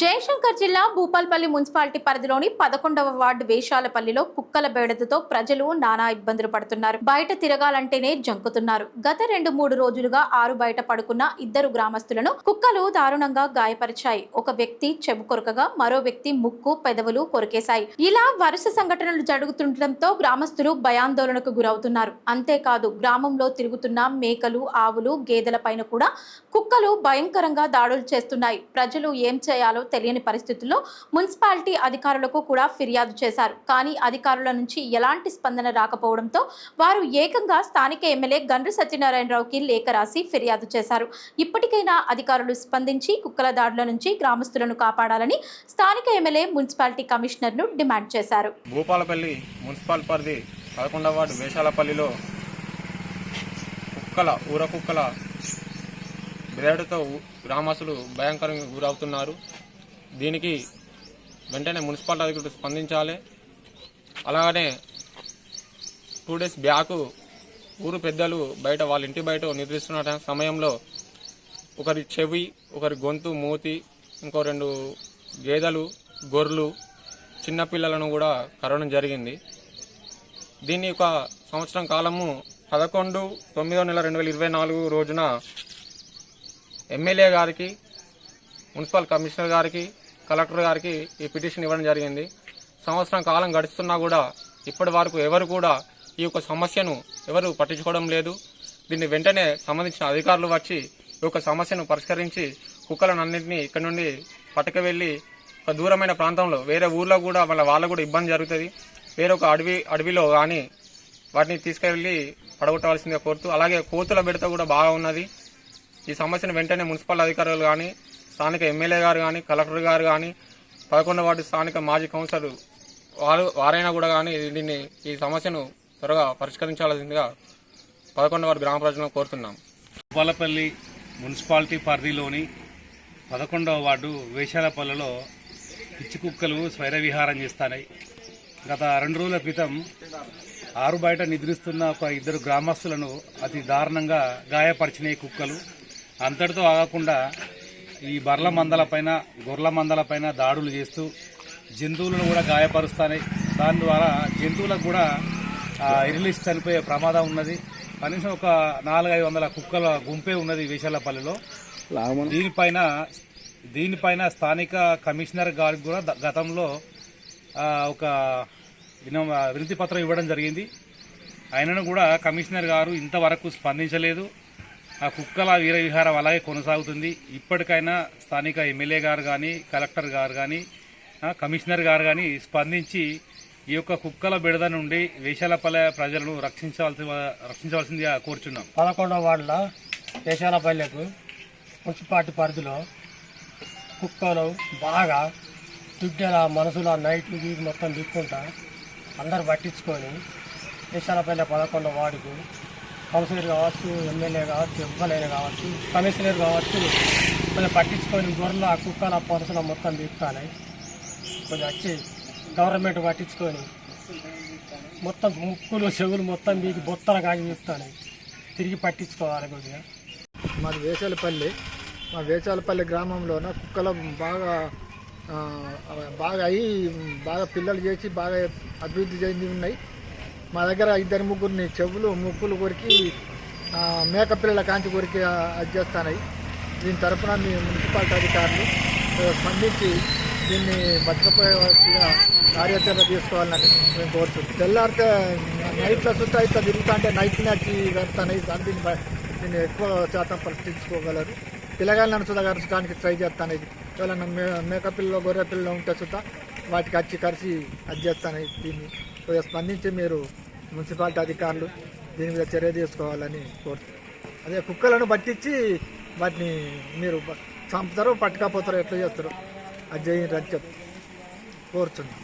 జయశంకర్ జిల్లా భూపాల్పల్లి మున్సిపాలిటీ పరిధిలోని పదకొండవ వార్డు వేషాలపల్లిలో కుక్కల బెడదతో ప్రజలు నానా ఇబ్బందులు పడుతున్నారు. బయట తిరగాలంటేనే జంకుతున్నారు. గత రెండు మూడు రోజులుగా ఆరు బయట పడుకున్న ఇద్దరు గ్రామస్తులను కుక్కలు దారుణంగా గాయపరిచాయి. ఒక వ్యక్తి చెబు కొరకగా మరో వ్యక్తి ముక్కు పెదవులు కొరికేశాయి. ఇలా వరుస సంఘటనలు జరుగుతుండటంతో గ్రామస్తులు భయాందోళనకు గురవుతున్నారు. అంతేకాదు గ్రామంలో తిరుగుతున్న మేకలు ఆవులు గేదెల పైన కూడా కుక్కలు భయంకరంగా దాడులు చేస్తున్నాయి. ప్రజలు ఏం చేయాలో తెలియని పరిస్థితుల్లో మున్సిపాలిటీ అధికారులకు కూడా ఫిర్యాదు చేశారు. కానీ అధికారుల నుంచి ఎలాంటి స్పందన రాకపోవడంతో వారు ఏకంగా స్థానిక ఎమ్మెల్యే గండ్రు సత్యనారాయణరావుకి లేఖ రాసి ఫిర్యాదు చేశారు. ఇప్పటికైనా అధికారులు స్పందించి కుక్కల దాడుల నుంచి గ్రామస్తులను కాపాడాలని స్థానిక ఎమ్మెల్యే మున్సిపాలిటీ కమిషనర్ను డిమాండ్ చేశారు. భూపాలపల్లి మున్సిపల్ పరిధి పదకొండవ వార్డు వేషాలపల్లిలో కుక్కల ఊర కుక్కల బ్రేడుతో గ్రామస్తులు భయంకరంగా గురవుతున్నారు. దీనికి వెంటనే మున్సిపాలిటీ అధికారులు స్పందించాలి. అలాగనే టూ డేస్ బ్యాక్ ఊరు పెద్దలు బయట వాళ్ళ ఇంటి బయట నిద్రిస్తున్న సమయంలో ఒకరి చెవి ఒకరి గొంతు మూతి ఇంకో రెండు గేదెలు గొర్రెలు చిన్నపిల్లలను కూడా కరవడం జరిగింది. దీన్ని ఒక సంవత్సరం కాలము పదకొండు తొమ్మిదో నెల రెండు వేల ఇరవై నాలుగు రోజున ఎమ్మెల్యే గారికి మున్సిపల్ కమిషనర్ గారికి కలెక్టర్ గారికి ఈ పిటిషన్ ఇవ్వడం జరిగింది. సంవత్సరం కాలం గడుస్తున్నా కూడా ఇప్పటి వరకు ఎవరు కూడా ఈ యొక్క సమస్యను ఎవరు పట్టించుకోవడం లేదు. దీన్ని వెంటనే సంబంధించిన అధికారులు వచ్చి ఈ యొక్క సమస్యను పరిష్కరించి కుక్కలను అన్నింటినీ ఇక్కడ నుండి పట్టుకు వెళ్ళి ఒక దూరమైన ప్రాంతంలో వేరే ఊర్లో కూడా వాళ్ళ వాళ్ళకు కూడా ఇబ్బంది జరుగుతుంది. వేరే ఒక అడవి అడవిలో కానీ వాటిని తీసుకెళ్ళి పడగొట్టవలసిందిగా కోరుతూ అలాగే కోతుల బిడత కూడా బాగా ఉన్నది. ఈ సమస్యను వెంటనే మున్సిపల్ అధికారులు కానీ స్థానిక ఎమ్మెల్యే గారు కానీ కలెక్టర్ గారు కానీ పదకొండవ వార్డు స్థానిక మాజీ కౌన్సిలర్ వారు వారైనా కూడా కానీ దీన్ని ఈ సమస్యను త్వరగా పరిష్కరించాల్సిందిగా పదకొండు వారి గ్రామ ప్రజలను కోరుతున్నాం. గోపాలపల్లి మున్సిపాలిటీ పరిధిలోని పదకొండవ వార్డు వేషాలపల్లిలో పిచ్చి కుక్కలు స్వైర విహారం చేస్తాయి గత రెండు రోజుల క్రితం ఆరు బయట నిద్రిస్తున్న ఒక ఇద్దరు గ్రామస్తులను అతి దారుణంగా గాయపరిచినాయి కుక్కలు. అంతటితో ఆగకుండా ఈ బర్ల మందలపైన గొర్రెల మందలపైన దాడులు చేస్తూ జంతువులను కూడా గాయపరుస్తాయి. దాని ద్వారా జంతువులకు కూడా ఇరిలీస్ చనిపోయే ప్రమాదం ఉన్నది. కనీసం ఒక నాలుగైదు వందల కుక్కల గుంపే ఉన్నది వేషాలపల్లిలో. దీనిపైన దీనిపైన స్థానిక కమిషనర్ గారికి కూడా గతంలో ఒక విన- వినతి పత్రం ఇవ్వడం జరిగింది. ఆయనను కూడా కమిషనర్ గారు ఇంతవరకు స్పందించలేదు. ఆ కుక్కల వీర విహారం అలాగే కొనసాగుతుంది. ఇప్పటికైనా స్థానిక ఎమ్మెల్యే గారు కానీ కలెక్టర్ గారు కానీ కమిషనర్ గారు కానీ స్పందించి ఈ యొక్క కుక్కల బిడద నుండి వేషాలపల్లె ప్రజలను రక్షించవలసి రక్షించవలసిందిగా కోరుచున్నాం. పదకొండవ వార్డులో వేషాలపల్లెకు మున్సిపాలిటీ పరిధిలో కుక్కలు బాగా దుడ్డల మనసుల నైట్ మొత్తం దిక్కుంటా అందరు పట్టించుకొని దేశాలపల్లె పదకొండవ వార్డుకు కౌన్సిలర్ కావచ్చు ఎమ్మెల్యే కావచ్చు ఎవ్వరైనా కావచ్చు కమిషనర్ కావచ్చు కొంచెం పట్టించుకొని గొర్రెలు ఆ కుక్కలు ఆ పొరసలు మొత్తం దిక్కాలి కొంచెం వచ్చి గవర్నమెంట్ పట్టించుకొని మొత్తం ముక్కులు చెవులు మొత్తం మీకు బొత్తలు కాగి చెప్తాను తిరిగి పట్టించుకోవాలి కొద్దిగా. మాది వేసాలపల్లి మా వేసాలపల్లి గ్రామంలోన కుక్కలు బాగా బాగా అయ్యి బాగా పిల్లలు చేసి బాగా అభివృద్ధి చెంది ఉన్నాయి. మా దగ్గర ఇద్దరు ముగ్గురిని చెవులు ముక్కులు కొరికి మేకపిల్లల కాంతి కాంచి కొరికి అది చేస్తున్నాయి దీని తరఫున మీ మున్సిపాలిటీ అధికారులు స్పందించి దీన్ని బతకపోయేగా కార్యాచరణ తీసుకోవాలని మేము కోరుతున్నాం. తెల్లారితే నైట్లో చుట్టూ అయితే తిరుగుతా అంటే నైట్ని వచ్చి వెళ్తాయి దాన్ని బ- దీన్ని ఎక్కువ శాతం పట్టించుకోగలరు. పిల్లగాళ్ళని సుధా కరచడానికి ట్రై చేస్తాను. ఎవరైనా మే మేకపిల్లలు గొర్రె పిల్లలు ఉంటే సుధా వాటికి వచ్చి కలిసి అది చేస్తాను. దీన్ని స్పందించి మీరు మున్సిపాలిటీ అధికారులు దీని మీద చర్య తీసుకోవాలని కోరుతున్నారు అదే కుక్కలను పట్టించి వాటిని మీరు చంపుతారు చంపుతారో ఎట్లా చేస్తారు అది చేయండి అని చెప్పి కోరుతున్నాను